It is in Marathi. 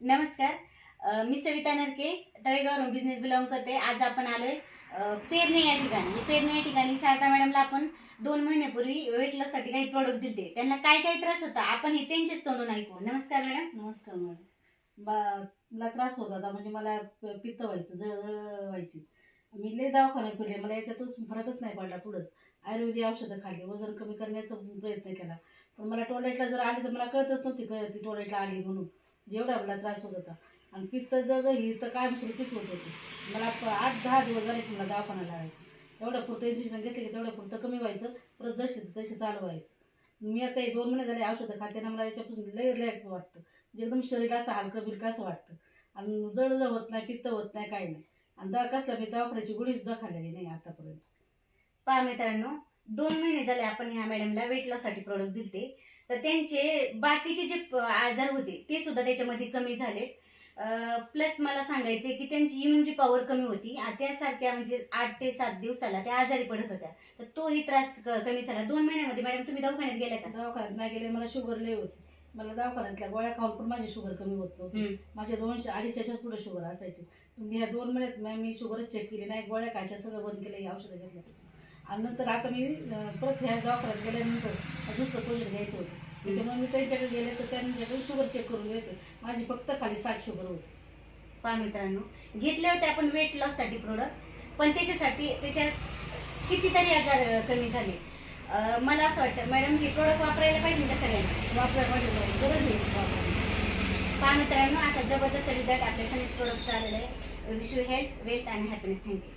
नमस्कार. मी सविता नरके तळेगावरून बिझनेस बिलॉंग करते. आज आपण आलोय पेरणे या ठिकाणी. पेरणे या ठिकाणी शारदा मॅडमला आपण दोन महिन्यापूर्वी वेट लॉससाठी काही प्रोडक्ट दिले त्यांना काय काय त्रास होता आपण हे त्यांचेच तोंडून ऐकू. नमस्कार मॅडम. नमस्कार मॅडम. बा मला त्रास होत होता म्हणजे मला पित्त व्हायचं जळजळ व्हायची. मी लय दवाखान्यात फिरले मला याच्यातच फरकच नाही पडला पुढंच. आयुर्वेदिक औषधं खाल्ली वजन कमी करण्याचा प्रयत्न केला. पण मला टॉयलेटला जर आली तर मला कळतच नव्हती ती टॉयलेटला आली म्हणून. जेवढा मला त्रास होत होता. आणि पित्त जर ही तर काय स्वरूपीच होत होती. मला आठ दहा दिवस झाले की मला दवाखाना लावायचं एवढं पुरतं इंजेक्शन घेतलं की तेवढं पुरतं कमी व्हायचं परत जसे तसे चालू व्हायचं. मी आता हे दोन महिने झाले औषधं खाते ना मला याच्यापासून लय रिलॅक्स वाटतं. म्हणजे एकदम शरीर असं हलकं बिलकं असं वाटतं. आणि जळजळ होत नाही पित्त होत नाही काही नाही. आणि दवा कसला मी दवाखान्याची गोळी सुद्धा खाल्लेली नाही आतापर्यंत. पहा मित्रांनो दोन महिने झाले आपण ह्या मॅडमला वेट लॉससाठी प्रोडक्ट दिलते. तर त्यांचे बाकीचे जे आजार होते ते सुद्धा त्याच्यामध्ये कमी झाले. प्लस मला सांगायचे की त्यांची इम्युनिटी पॉवर कमी होती. त्यासारख्या म्हणजे आठ ते सात दिवसाला त्या आजारी पडत होत्या. तर तोही त्रास कमी झाला. दोन महिन्यामध्ये मॅडम तुम्ही दवाखान्यात गेल्या का? दवाखान्यात नाही गेले. मला शुगर लय होती. मला दवाखान्यातल्या गोळ्या खाऊन पण माझी शुगर कमी होत नव्हती. माझ्या दोनशे अडीचशेच्याच पुढे शुगर असायची. पण ह्या दोन महिन्यात मी- मी शुगरच चेक केली नाही. गोळ्या खायच्या सगळं बंद केलं. ही औषधं घेतल्यापासून. आणि नंतर आता मी परत ह्या दवाखान्यात गेल्यानंतर दुसरं पोषण घ्यायचं होतं. त्याच्यामुळे मी त्यांच्याकडे गेले तर त्यांच्याकडे शुगर चेक करून घेते माझी फक्त खाली साठ शुगर होती. पहा मित्रांनो घेतले होते आपण वेट लॉससाठी प्रोडक्ट पण त्याच्यासाठी त्याच्यात कितीतरी आजार कमी झाले. मला असं वाटतं मॅडम हे प्रोडक्ट वापरायला पाहिजे का सगळ्यांना? वापरायला माझी गरज नाही वापरायला. पहा मित्रांनो असा जबरदस्त रिझल्ट आपल्या सगळे प्रोडक्ट आलेला आहे. Wish you health wealth and happiness thank you